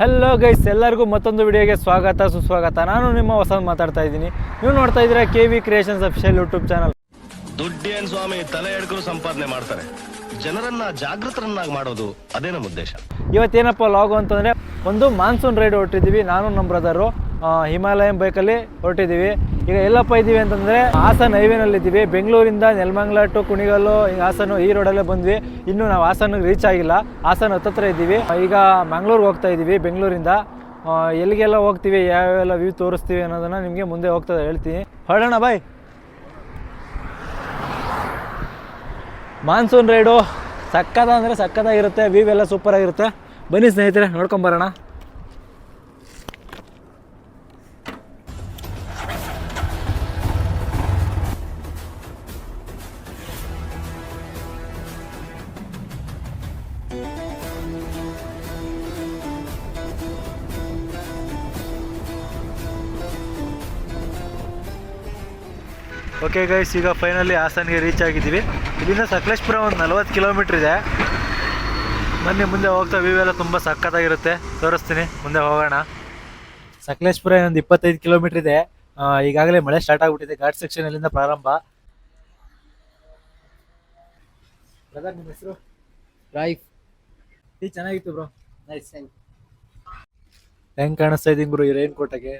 Hello guys ಎಲ್ಲರಿಗೂ ಮತ್ತೊಂದು ವಿಡಿಯೋಗೆ ಸ್ವಾಗತ ಸುಸ್ವಾಗತ. ನಾನು ನಿಮ್ಮ ಹೊಸ ಮಾತಾಡ್ತಾ ಇದ್ದೀನಿ. ನೀವು ನೋಡ್ತಾ ಇದ್ದೀರಾ K V creations official YouTube channel ದುಡ್ಡೇನ್ ಸ್ವಾಮಿ ತಲೆ ಎಡ್ಕರು ಸಂಪಾದನೆ ಮಾಡ್ತಾರೆ. ಜನರನ್ನ ಜಾಗೃತರನ್ನಾಗಿ ಮಾಡೋದು ಅದೇ ನಮ್ಮ ಉದ್ದೇಶ. ಇವತ್ತೇನಪ್ಪ ಲಾಗು ಅಂತಂದರೆ ಒಂದು ಮಾನ್ಸೂನ್ ರೈಡ್ ಹೊರಟಿದ್ದೀವಿ. ನಾನು ನಮ್ಮ ಬ್ರದರು ಹಿಮಾಲಯನ್ ಬೈಕಲ್ಲಿ ಹೊರಟಿದ್ದೀವಿ. ಈಗ ಎಲ್ಲಪ್ಪ ಇದ್ದೀವಿ ಅಂತಂದರೆ ಹಾಸನ್ ಹೈವೇನಲ್ಲಿದ್ದೀವಿ. ಬೆಂಗಳೂರಿಂದ ನೆಲಮಂಗ್ಲ ಟು ಕುಣಿಗಲ್ಲು ಈಗ ಹಾಸನ ಈ ರೋಡಲ್ಲೇ ಬಂದ್ವಿ. ಇನ್ನೂ ನಾವು ಹಾಸನ ರೀಚ್ ಆಗಿಲ್ಲ. ಹಾಸನ ಹತ್ತತ್ರ ಇದ್ದೀವಿ ಈಗ ಮಂಗ್ಳೂರ್ಗೆ ಹೋಗ್ತಾ ಇದ್ದೀವಿ ಬೆಂಗಳೂರಿಂದ. ಎಲ್ಲಿಗೆಲ್ಲ ಹೋಗ್ತೀವಿ ಯಾವೆಲ್ಲ ವ್ಯೂ ತೋರಿಸ್ತೀವಿ ಅನ್ನೋದನ್ನು ನಿಮಗೆ ಮುಂದೆ ಹೋಗ್ತಾ ಹೇಳ್ತೀನಿ. ಹೊರಡೋಣ ಬಾಯ್ ಮಾನ್ಸೂನ್ ರೈಡು ಸಕ್ಕದ ಅಂದರೆ ಸಕ್ಕದಾಗಿರುತ್ತೆ ವ್ಯೂ ಎಲ್ಲ ಸೂಪರ್ ಆಗಿರುತ್ತೆ. ಬನ್ನಿ ಸ್ನೇಹಿತರೆ ನೋಡ್ಕೊಂಬರೋಣ ಓಕೆ ಗೈಸ್ ಈಗ ಫೈನಲಿ ಹಾಸನ್ಗೆ ರೀಚ್ ಆಗಿದ್ದೀವಿ. ಇಲ್ಲಿಂದ ಸಕಲೇಶ್ಪುರ ಒಂದು ನಲ್ವತ್ತು ಕಿಲೋಮೀಟ್ರ್ ಇದೆ. ಬನ್ನಿ ಮುಂದೆ ಹೋಗ್ತಾ ವ್ಯೂ ಎಲ್ಲ ತುಂಬ ಸಕ್ಕತ್ತಾಗಿರುತ್ತೆ ತೋರಿಸ್ತೀನಿ ಮುಂದೆ ಹೋಗೋಣ. ಸಕಲೇಶ್ಪುರ ಒಂದು ಇಪ್ಪತ್ತೈದು ಕಿಲೋಮೀಟ್ರ್ ಇದೆ. ಈಗಾಗಲೇ ಮಳೆ ಸ್ಟಾರ್ಟ್ ಆಗಿಬಿಟ್ಟಿದೆ. ಘಾಟ್ ಸೆಕ್ಷನ್ ಇಲ್ಲಿಂದ ಪ್ರಾರಂಭ. ಬ್ರದರ್ ನಿಮ್ಮ ಹೆಸರು? ಟೀ ಚೆನ್ನಾಗಿತ್ತು ಬ್ರೋ ನೈಸ್ ಹೆಂಗ್ ಕಾಣಿಸ್ತಾ ಇದ್ದೀನಿ ಬ್ರೋ ಈ ರೈನ್ ಕೋಟಗೆ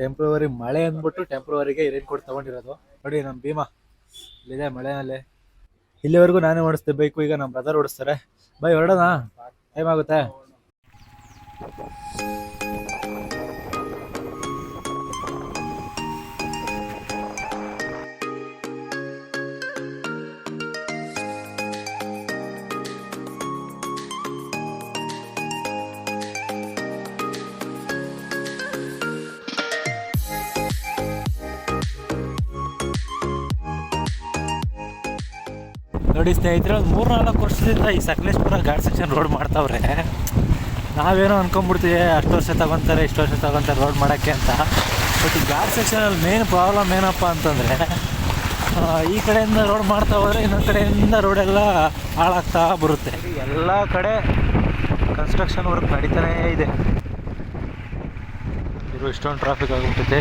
ಟೆಂಪ್ರವರಿ ಮಳೆ ಅಂದ್ಬಿಟ್ಟು ಟೆಂಪ್ರವರಿಗೆ ಈ ರೈನ್ ಕೋಟ್ ತಗೊಂಡಿರೋದು. ನೋಡಿ ನಮ್ಮ ಭೀಮಾ. ಇಲ್ಲಿದೆ ಮಳೆನಲ್ಲಿ ಇಲ್ಲಿವರೆಗೂ ನಾನೇ ಓಡಿಸ್ತೆ ಬೈಕು ಈಗ ನಮ್ಮ ಬ್ರದರ್ ಓಡಿಸ್ತಾರೆ. ಬೈ, ಹೊರಡೋಣ. ಟೈಮ್ ಆಗುತ್ತೆ. ನೋಡಿ ಸ್ನೇಹಿತರೆ ಒಂದು ಮೂರ್ನಾಲ್ಕು ವರ್ಷದಿಂದ ಈ ಸಕಲೇಶ್ಪುರ ಘಾಟ್ ಸೆಕ್ಷನ್ ರೋಡ್ ಮಾಡ್ತಾವ್ರೆ. ನಾವೇನೋ ಅನ್ಕೊಂಡ್ಬಿಡ್ತೀವಿ ಅಷ್ಟು ವರ್ಷ ತಗೊಂತಾರೆ ಇಷ್ಟು ವರ್ಷ ತಗೊಂತಾರೆ ರೋಡ್ ಮಾಡೋಕ್ಕೆ ಅಂತ. ಬಟ್ ಈ ಘಾಟ್ ಸೆಕ್ಷನಲ್ಲಿ ಮೇನ್ ಪ್ರಾಬ್ಲಮ್ ಏನಪ್ಪ ಅಂತಂದರೆ ಈ ಕಡೆಯಿಂದ ರೋಡ್ ಮಾಡ್ತಾ ಹೋದರೆ ಇನ್ನೊಂದು ಕಡೆಯಿಂದ ರೋಡೆಲ್ಲ ಹಾಳಾಗ್ತಾ ಬರುತ್ತೆ. ಎಲ್ಲ ಕಡೆ ಕನ್ಸ್ಟ್ರಕ್ಷನ್ ವರ್ಕ್ ನಡೀತಾನೇ ಇದೆ. ಇರೋ ಇಷ್ಟೊಂದು ಟ್ರಾಫಿಕ್ ಆಗಿಬಿಟ್ಟಿದೆ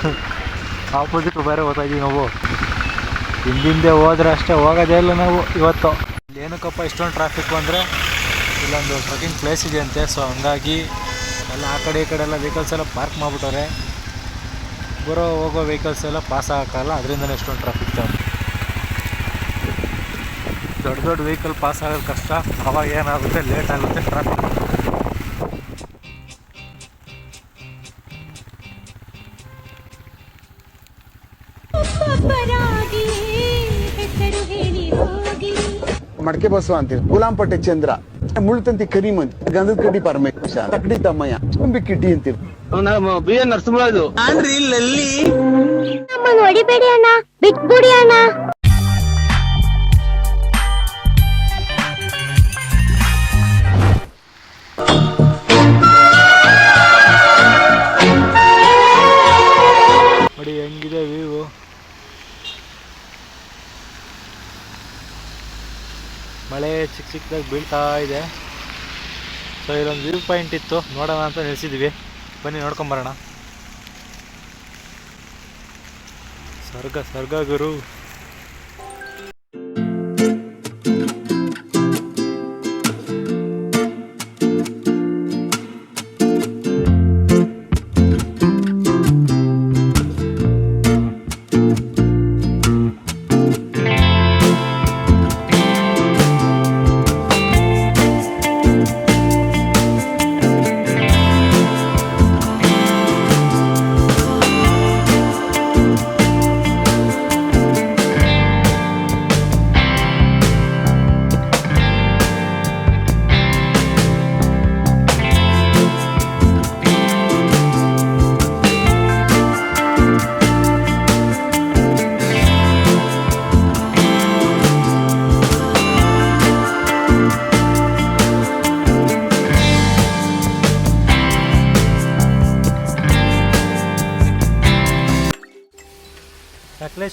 ಆಪೋಸಿಟ್ ಬೇರೆ ಹೋಗ್ತಾ ನಾವು. ಹಿಂದಿಂದೆ ಹೋದ್ರೆ ಅಷ್ಟೇ ಹೋಗೋದೇ ಇಲ್ಲ ನಾವು ಇವತ್ತು. ಏನಕ್ಕಪ್ಪ ಇಷ್ಟೊಂದು ಟ್ರಾಫಿಕ್ ಅಂದರೆ ಇಲ್ಲೊಂದು ಟ್ರಕ್ಕಿಂಗ್ ಪ್ಲೇಸ್ ಇದೆ ಅಂತೆ ಸೊ ಹಂಗಾಗಿ ಎಲ್ಲ ಆ ಕಡೆ ಈ ಕಡೆ ಎಲ್ಲ ವೆಹಿಕಲ್ಸ್ ಎಲ್ಲ ಪಾರ್ಕ್ ಮಾಡಿಬಿಟ್ಟವ್ರೆ. ಬರೋ ಹೋಗೋ ವೆಹಿಕಲ್ಸ್ ಎಲ್ಲ ಪಾಸ್ ಆಗೋಕ್ಕಲ್ಲ, ಅದರಿಂದನೇ ಇಷ್ಟೊಂದು ಟ್ರಾಫಿಕ್ ಜಾಮ್. ದೊಡ್ಡ ದೊಡ್ಡ ವೆಹಿಕಲ್ ಪಾಸ್ ಆಗೋದು ಕಷ್ಟ. ಅವಾಗ ಏನಾಗುತ್ತೆ? ಲೇಟ್ ಆಗುತ್ತೆ ಟ್ರಾಫಿಕ್ ಮಡಕೆ ಬಸವ ಅಂತೀವಿ ಗುಲಾಂಪಟ್ಟೆ ಚಂದ್ರ ಮುಳ್ತಂತಿ ಕರಿಮನ್ ಗಂಧದ ಕಡ್ಡಿ ಪರಮೇಶ ತಕಡಿ ತಮ್ಮಯ್ಯ ತುಂಬಿ ಕಿಟ್ಟಿ ಅಂತೀವಿ ಬಿ ಎನ್ ನರಸಿಂಹರಾಜು. ನಮ್ಮನ್ನ ಹೊಡಿಬೇಡಿ ಅಣ್ಣ ಬಿಟ್ಬಿಡಿ ಅಣ್ಣ. ಮಳೆ ಚಿಕ್ಕ ಚಿಕ್ಕದಾಗಿ ಬೀಳ್ತಾ ಇದೆ. ಸೊ ಇಲ್ಲೊಂದು ವ್ಯೂ ಪಾಯಿಂಟ್ ಇತ್ತು. ನೋಡೋಣ ಅಂತ ನಿಲ್ಸಿದ್ವಿ ಬನ್ನಿ, ನೋಡ್ಕೊಂಬರೋಣ. ಸ್ವರ್ಗ ಸ್ವರ್ಗ ಗುರು.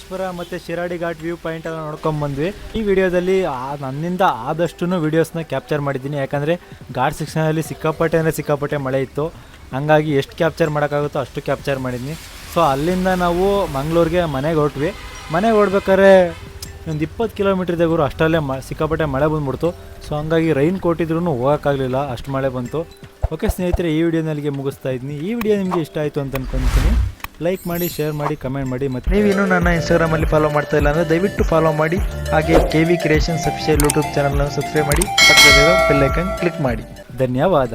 ಸಕಲೇಶ್ಪುರ ಮತ್ತು ಶಿರಾಡಿ ಘಾಟ್ ವ್ಯೂ ಪಾಯಿಂಟ್ ಎಲ್ಲ ನೋಡ್ಕೊಂಡ್ ಬಂದ್ವಿ. ಈ ವಿಡಿಯೋದಲ್ಲಿ ನನ್ನಿಂದ ಆದಷ್ಟು ವೀಡಿಯೋಸ್ನ ಕ್ಯಾಪ್ಚರ್ ಮಾಡಿದ್ದೀನಿ. ಯಾಕಂದರೆ ಘಾಟ್ ಸೆಕ್ಷನಲ್ಲಿ ಸಿಕ್ಕಾಪಟ್ಟೆ ಅಂದರೆ ಸಿಕ್ಕಾಪಟ್ಟೆ ಮಳೆ ಇತ್ತು. ಹಂಗಾಗಿ ಎಷ್ಟು ಕ್ಯಾಪ್ಚರ್ ಮಾಡೋಕ್ಕಾಗುತ್ತೋ ಅಷ್ಟು ಕ್ಯಾಪ್ಚರ್ ಮಾಡಿದ್ದೀನಿ ಸೊ, ಅಲ್ಲಿಂದ ನಾವು ಮಂಗಳೂರಿಗೆ ಮನೆಗೆ ಹೊರಟ್ವಿ. ಮನೆಗೆ ಹೊಡ್ಬೇಕಾದ್ರೆ ಒಂದು ಇಪ್ಪತ್ತು ಕಿಲೋಮೀಟ್ರ್ ಗುರು, ಅಷ್ಟರಲ್ಲೇ ಮ ಸಿಕ್ಕಾಪಟ್ಟೆ ಮಳೆ ಬಂದ್ಬಿಡ್ತು. ಸೊ, ಹಂಗಾಗಿ ರೈನ್ ಕೊಟ್ಟಿದ್ರು ಹೋಗೋಕ್ಕಾಗಲಿಲ್ಲ, ಅಷ್ಟು ಮಳೆ ಬಂತು. ಓಕೆ ಸ್ನೇಹಿತರೆ, ಈ ವಿಡಿಯೋನಲ್ಲಿಗೆ ಮುಗಿಸ್ತಾ ಇದ್ದೀನಿ. ಈ ವಿಡಿಯೋ ನಿಮಗೆ ಇಷ್ಟ ಆಯಿತು ಅಂತ ಅನ್ಕೊತೀನಿ. ಲೈಕ್ ಮಾಡಿ ಶೇರ್ ಮಾಡಿ ಕಮೆಂಟ್ ಮಾಡಿ ಮತ್ತು ಇನ್ನೂ ನನ್ನ ಇನ್ಸ್ಟಾಗ್ರಾಮಲ್ಲಿ ಫಾಲೋ ಮಾಡ್ತಾ ಇಲ್ಲ ಅಂದ್ರೆ ದಯವಿಟ್ಟು ಫಾಲೋ ಮಾಡಿ. ಹಾಗೆ K V creations official YouTube ಚಾನಲನ್ನು ಸಬ್ಸ್ಕ್ರೈಬ್ ಮಾಡಿ. ಪಕ್ಕದಲ್ಲಿರೋ ಬೆಲ್ಲೈಕನ್ ಕ್ಲಿಕ್ ಮಾಡಿ. ಧನ್ಯವಾದ.